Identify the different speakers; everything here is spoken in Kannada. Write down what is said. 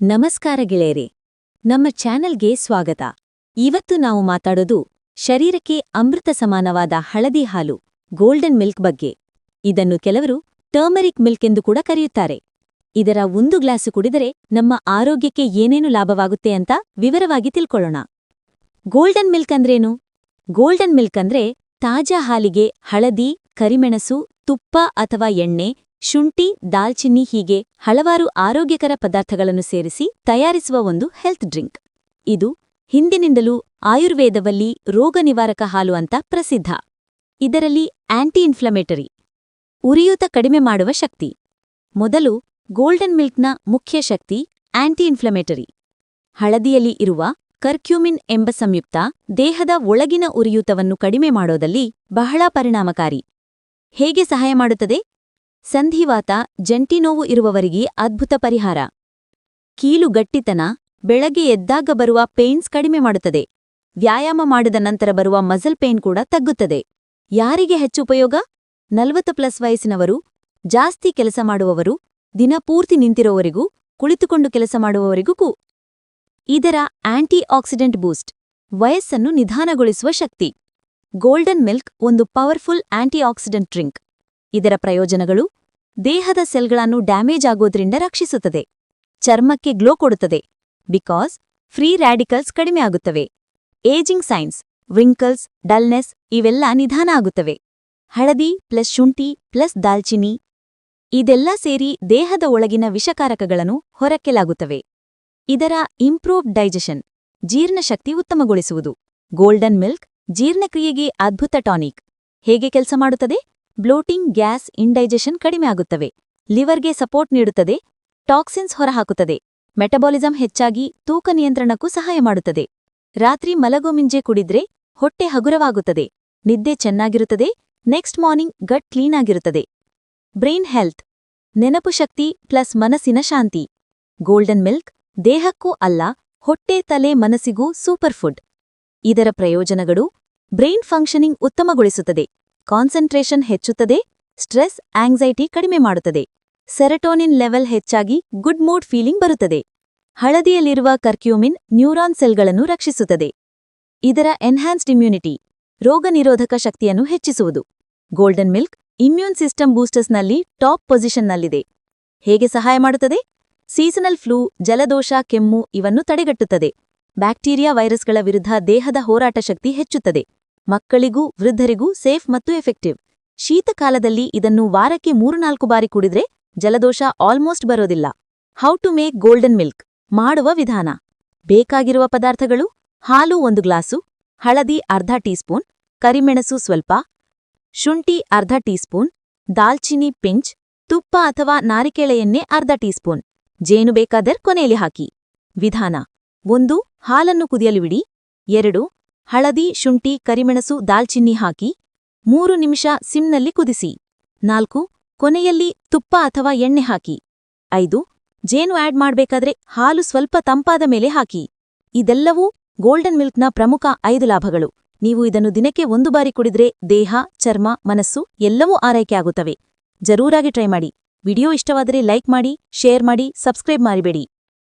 Speaker 1: ನಮಸ್ಕಾರ ಗೆಳೆಯರೆ, ನಮ್ಮ ಚಾನೆಲ್ಗೆ ಸ್ವಾಗತ. ಇವತ್ತು ನಾವು ಮಾತಾಡೋದು ಶರೀರಕ್ಕೆ ಅಮೃತ ಸಮಾನವಾದ ಹಳದಿ ಹಾಲು, ಗೋಲ್ಡನ್ ಮಿಲ್ಕ್ ಬಗ್ಗೆ. ಇದನ್ನು ಕೆಲವರು ಟರ್ಮರಿಕ್ ಮಿಲ್ಕ್ ಎಂದು ಕೂಡ ಕರೆಯುತ್ತಾರೆ. ಇದರ ಒಂದು ಗ್ಲಾಸು ಕುಡಿದರೆ ನಮ್ಮ ಆರೋಗ್ಯಕ್ಕೆ ಏನೇನು ಲಾಭವಾಗುತ್ತೆ ಅಂತ ವಿವರವಾಗಿ ತಿಳ್ಕೊಳ್ಳೋಣ. ಗೋಲ್ಡನ್ ಮಿಲ್ಕ್ ಅಂದ್ರೇನು? ಗೋಲ್ಡನ್ ಮಿಲ್ಕ್ ಅಂದ್ರೆ ತಾಜಾ ಹಾಲಿಗೆ ಹಳದಿ, ಕರಿಮೆಣಸು, ತುಪ್ಪ ಅಥವಾ ಎಣ್ಣೆ ಶುಂಠಿ, ದಾಲ್ಚಿನ್ನಿ ಹೀಗೆ ಹಲವಾರು ಆರೋಗ್ಯಕರ ಪದಾರ್ಥಗಳನ್ನು ಸೇರಿಸಿ ತಯಾರಿಸುವ ಒಂದು ಹೆಲ್ತ್ ಡ್ರಿಂಕ್. ಇದು ಹಿಂದಿನಿಂದಲೂ ಆಯುರ್ವೇದದಲ್ಲಿ ರೋಗ ನಿವಾರಕ ಹಾಲು ಅಂತ ಪ್ರಸಿದ್ಧ. ಇದರಲ್ಲಿ ಆಂಟಿ ಇನ್ಫ್ಲಮೇಟರಿ ಉರಿಯೂತ ಕಡಿಮೆ ಮಾಡುವ ಶಕ್ತಿ. ಮೊದಲು ಗೋಲ್ಡನ್ ಮಿಲ್ಕ್ನ ಮುಖ್ಯ ಶಕ್ತಿ ಆಂಟಿ ಇನ್ಫ್ಲಮೇಟರಿ ಹಳದಿಯಲ್ಲಿ ಇರುವ ಕರ್ಕ್ಯೂಮಿನ್ ಎಂಬ ಸಂಯುಕ್ತ ದೇಹದ ಒಳಗಿನ ಉರಿಯೂತವನ್ನು ಕಡಿಮೆ ಮಾಡೋದಲ್ಲಿ ಬಹಳ ಪರಿಣಾಮಕಾರಿ. ಹೇಗೆ ಸಹಾಯ ಮಾಡುತ್ತದೆ? ಸಂಧಿವಾತ ಜಂಟಿ ನೋವು ಇರುವವರಿಗೆ ಅದ್ಭುತ ಪರಿಹಾರ. ಕೀಲು ಗಟ್ಟಿತನ, ಬೆಳಗ್ಗೆ ಎದ್ದಾಗ ಬರುವ ಪೇನ್ಸ್ ಕಡಿಮೆ ಮಾಡುತ್ತದೆ. ವ್ಯಾಯಾಮ ಮಾಡಿದ ನಂತರ ಬರುವ ಮಸಲ್ ಪೇನ್ ಕೂಡ ತಗ್ಗುತ್ತದೆ. ಯಾರಿಗೆ ಹೆಚ್ಚು ಉಪಯೋಗ? ನಲವತ್ತು ಪ್ಲಸ್ ವಯಸ್ಸಿನವರು, ಜಾಸ್ತಿ ಕೆಲಸ ಮಾಡುವವರು ದಿನಪೂರ್ತಿ ನಿಂತಿರುವವರಿಗೂ ಕುಳಿತುಕೊಂಡು ಕೆಲಸ ಮಾಡುವವರಿಗೂ ಇದರ ಆಂಟಿ ಆಕ್ಸಿಡೆಂಟ್ ಬೂಸ್ಟ್, ವಯಸ್ಸನ್ನು ನಿಧಾನಗೊಳಿಸುವ ಶಕ್ತಿ. ಗೋಲ್ಡನ್ ಮಿಲ್ಕ್ ಒಂದು ಪವರ್ಫುಲ್ ಆಂಟಿ ಆಕ್ಸಿಡೆಂಟ್ ಡ್ರಿಂಕ್. ಇದರ ಪ್ರಯೋಜನಗಳು ದೇಹದ ಸೆಲ್ಗಳನ್ನು ಡ್ಯಾಮೇಜ್ ಆಗೋದ್ರಿಂದ ರಕ್ಷಿಸುತ್ತದೆ. ಚರ್ಮಕ್ಕೆ ಗ್ಲೋ ಕೊಡುತ್ತದೆ. ಬಿಕಾಸ್ ಫ್ರೀ ರ್ಯಾಡಿಕಲ್ಸ್ ಕಡಿಮೆ ಆಗುತ್ತವೆ. ಏಜಿಂಗ್ ಸೈನ್ಸ್ ವಿಂಕಲ್ಸ್ ಡಲ್ನೆಸ್ ಇವೆಲ್ಲ ನಿಧಾನ ಆಗುತ್ತವೆ. ಹಳದಿ ಪ್ಲಸ್ ಶುಂಠಿ ಪ್ಲಸ್ ದಾಲ್ಚಿನಿ ಇದೆಲ್ಲ ಸೇರಿ ದೇಹದ ಒಳಗಿನ ವಿಷಕಾರಕಗಳನ್ನು ಹೊರಕ್ಕೆಲಾಗುತ್ತವೆ. ಇದರ ಇಂಪ್ರೂವ್ಡ್ ಡೈಜೆಷನ್ ಜೀರ್ಣಶಕ್ತಿ ಉತ್ತಮಗೊಳಿಸುವುದು. ಗೋಲ್ಡನ್ ಮಿಲ್ಕ್ ಜೀರ್ಣಕ್ರಿಯೆಗೆ ಅದ್ಭುತ ಟಾನಿಕ್. ಹೇಗೆ ಕೆಲಸ ಮಾಡುತ್ತದೆ? ಬ್ಲೋಟಿಂಗ್ ಗ್ಯಾಸ್ ಇಂಡೈಜೆಷನ್ ಕಡಿಮೆ ಆಗುತ್ತವೆ. ಲಿವರ್ಗೆ ಸಪೋರ್ಟ್ ನೀಡುತ್ತದೆ, ಟಾಕ್ಸಿನ್ಸ್ ಹೊರಹಾಕುತ್ತದೆ, ಮೆಟಬಾಲಿಸಂ ಹೆಚ್ಚಾಗಿ ತೂಕ ನಿಯಂತ್ರಣಕ್ಕೂ ಸಹಾಯ ಮಾಡುತ್ತದೆ. ರಾತ್ರಿ ಮಲಗೋ ಮಿಂಜೆ ಕುಡಿದ್ರೆ ಹೊಟ್ಟೆ ಹಗುರವಾಗುತ್ತದೆ, ನಿದ್ದೆ ಚೆನ್ನಾಗಿರುತ್ತದೆ, ನೆಕ್ಸ್ಟ್ ಮಾರ್ನಿಂಗ್ ಗಟ್ ಕ್ಲೀನ್ ಆಗಿರುತ್ತದೆ. ಬ್ರೈನ್ ಹೆಲ್ತ್, ನೆನಪು ಶಕ್ತಿ ಪ್ಲಸ್ ಮನಸ್ಸಿನ ಶಾಂತಿ. ಗೋಲ್ಡನ್ ಮಿಲ್ಕ್, ದೇಹಕ್ಕೂ ಅಲ್ಲ, ಹೊಟ್ಟೆ, ತಲೆ, ಮನಸ್ಸಿಗೂ ಸೂಪರ್ ಫುಡ್. ಇದರ ಪ್ರಯೋಜನಗಳು ಬ್ರೈನ್ ಫಂಕ್ಷನಿಂಗ್ ಉತ್ತಮಗೊಳಿಸುತ್ತದೆ. ಕಾನ್ಸಂಟ್ರೇಷನ್ ಹೆಚ್ಚುತ್ತದೆ, ಸ್ಟ್ರೆಸ್, ಆಂಗ್ಸೈಟಿ ಕಡಿಮೆ ಮಾಡುತ್ತದೆ. ಸೆರಟೋನಿನ್ ಲೆವೆಲ್ ಹೆಚ್ಚಾಗಿ ಗುಡ್ ಮೂಡ್ ಫೀಲಿಂಗ್ ಬರುತ್ತದೆ. ಹಳದಿಯಲ್ಲಿರುವ ಕರ್ಕ್ಯೂಮಿನ್ ನ್ಯೂರಾನ್ ಸೆಲ್ಗಳನ್ನು ರಕ್ಷಿಸುತ್ತದೆ. ಇದರ ಎನ್ಹ್ಯಾನ್ಸ್ಡ್ ಇಮ್ಯುನಿಟಿ, ರೋಗ ನಿರೋಧಕ ಶಕ್ತಿಯನ್ನು ಹೆಚ್ಚಿಸುವುದು. ಗೋಲ್ಡನ್ ಮಿಲ್ಕ್ ಇಮ್ಯೂನ್ ಸಿಸ್ಟಮ್ ಬೂಸ್ಟರ್ಸ್ನಲ್ಲಿ ಟಾಪ್ ಪೊಸಿಷನ್ನಲ್ಲಿದೆ. ಹೇಗೆ ಸಹಾಯ ಮಾಡುತ್ತದೆ? ಸೀಸನಲ್ ಫ್ಲೂ, ಜಲದೋಷ, ಕೆಮ್ಮು ಇವನ್ನು ತಡೆಗಟ್ಟುತ್ತದೆ. ಬ್ಯಾಕ್ಟೀರಿಯಾ ವೈರಸ್ಗಳ ವಿರುದ್ಧ ದೇಹದ ಹೋರಾಟ ಶಕ್ತಿ ಹೆಚ್ಚುತ್ತದೆ. ಮಕ್ಕಳಿಗೂ, ವೃದ್ಧರಿಗೂ ಸೇಫ್ ಮತ್ತು ಎಫೆಕ್ಟಿವ್. ಶೀತಕಾಲದಲ್ಲಿ ಇದನ್ನು ವಾರಕ್ಕೆ ಮೂರು ನಾಲ್ಕು ಬಾರಿ ಕುಡಿದ್ರೆ ಜಲದೋಷ ಆಲ್ಮೋಸ್ಟ್ ಬರೋದಿಲ್ಲ. How to make golden milk ಮಾಡುವ ವಿಧಾನ. ಬೇಕಾಗಿರುವ ಪದಾರ್ಥಗಳು ಹಾಲು ಒಂದು ಗ್ಲಾಸು, ಹಳದಿ ಅರ್ಧ ಟೀಸ್ಪೂನ್, ಕರಿಮೆಣಸು ಸ್ವಲ್ಪ, ಶುಂಠಿ ಅರ್ಧ ಟೀಸ್ಪೂನ್, ದಾಲ್ಚಿನಿ ಪಿಂಚ್, ತುಪ್ಪ ಅಥವಾ ನಾರಿಕೆಳೆ ಅರ್ಧ ಟೀಸ್ಪೂನ್. ಜೇನು ಬೇಕಾದರ್ ಕೊನೆಯಲ್ಲಿ ಹಾಕಿ. ವಿಧಾನ. ಒಂದು, ಹಾಲನ್ನು ಕುದಿಯಲು ಎರಡು ಹಳದಿ, ಶುಂಠಿ, ಕರಿಮೆಣಸು, ದಾಲ್ಚಿನ್ನಿ ಹಾಕಿ ಮೂರು ನಿಮಿಷ ಸಿಮ್ನಲ್ಲಿ ಕುದಿಸಿ. ನಾಲ್ಕು, ಕೊನೆಯಲ್ಲಿ ತುಪ್ಪ ಅಥವಾ ಎಣ್ಣೆ ಹಾಕಿ. ಐದು, ಜೇನು ಆಡ್ ಮಾಡ್ಬೇಕಾದ್ರೆ ಹಾಲು ಸ್ವಲ್ಪ ತಂಪಾದ ಮೇಲೆ ಹಾಕಿ. ಇದೆಲ್ಲವೂ ಗೋಲ್ಡನ್ ಮಿಲ್ಕ್ನ ಪ್ರಮುಖ ಐದು ಲಾಭಗಳು. ನೀವು ಇದನ್ನು ದಿನಕ್ಕೆ ಒಂದು ಬಾರಿ ಕುಡಿದ್ರೆ ದೇಹ, ಚರ್ಮ, ಮನಸ್ಸು ಎಲ್ಲವೂ ಆರೈಕೆ ಆಗುತ್ತವೆ. ಜರೂರಾಗಿ ಟ್ರೈ ಮಾಡಿ. ವಿಡಿಯೋ ಇಷ್ಟವಾದರೆ ಲೈಕ್ ಮಾಡಿ, ಶೇರ್ ಮಾಡಿ, ಸಬ್ಸ್ಕ್ರೈಬ್ ಮಾಡಿಬೇಡಿ.